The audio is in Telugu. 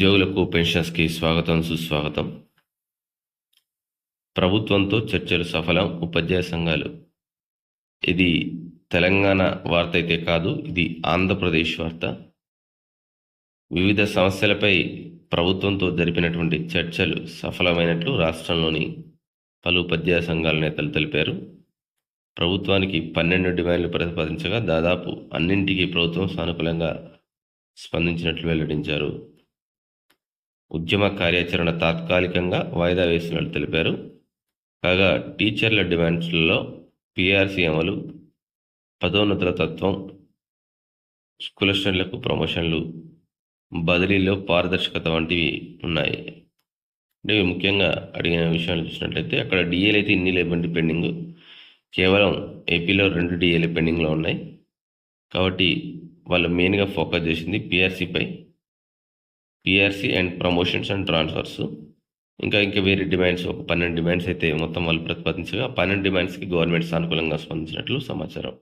ఉద్యోగులకు పెన్షన్స్కి స్వాగతం సుస్వాగతం. ప్రభుత్వంతో చర్చలు సఫలం ఉపాధ్యాయ సంఘాలు. ఇది తెలంగాణ వార్త అయితే కాదు ఇది ఆంధ్రప్రదేశ్ వార్త. వివిధ సమస్యలపై ప్రభుత్వంతో జరిపినటువంటి చర్చలు సఫలమైనట్లు రాష్ట్రంలోని పలు ఉపాధ్యాయ సంఘాల నేతలు తెలిపారు. ప్రభుత్వానికి పన్నెండు డిమాండ్లు ప్రతిపాదించగా దాదాపు అన్నింటికీ ప్రభుత్వం సానుకూలంగా స్పందించినట్లు వెల్లడించారు. ఉద్యమ కార్యాచరణ తాత్కాలికంగా వాయిదా వేసినట్లు తెలిపారు. కాగా టీచర్ల డిమాండ్స్లలో పిఆర్సీ అమలు పదోన్నతుల తత్వం స్కూల్ స్టూడెంట్లకు ప్రమోషన్లు బదిలీలో పారదర్శకత వంటివి ఉన్నాయి. అంటే ముఖ్యంగా అడిగిన విషయాలు చూసినట్లయితే అక్కడ డిఏలు అయితే ఇన్ని లేబండి పెండింగ్. కేవలం ఏపీలో రెండు డిఏలు పెండింగ్లో ఉన్నాయి. కాబట్టి వాళ్ళు మెయిన్గా ఫోకస్ చేసింది పిఆర్సీపై. PRC and promotions and transfers ఇంకా ఇంకా వేరే డిమాండ్స్ ఒక పన్నెండు డిమాండ్స్ అయితే మొత్తం వాళ్ళు ప్రతిపాదించగా ఆ పన్నెండు డిమాండ్స్కి గవర్నమెంట్ సానుకూలంగా స్పందించినట్లు సమాచారం.